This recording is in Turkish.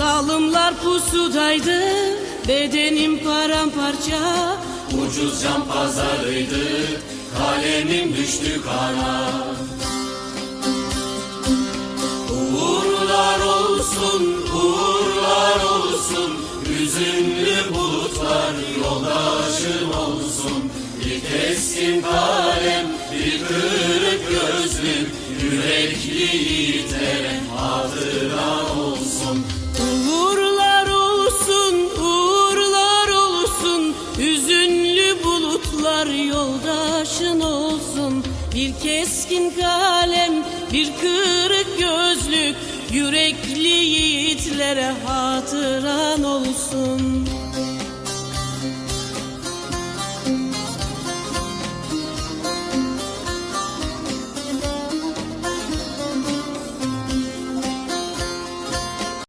Zalimler pusudaydı Bedenim paramparça. Ucuz can pazarıydı Kalemim düştü kana. Uğurlar olsun, uğurlar olsun Hüzünlü bulutlar yoldaşın olsun. Bir keskin kalem, bir kırık gözlüm Yürekli yiğitlere bulutlar yoldaşın olsun. Bir keskin kalem, bir kırık gözlük Yürekli yiğitlere hatıran olsun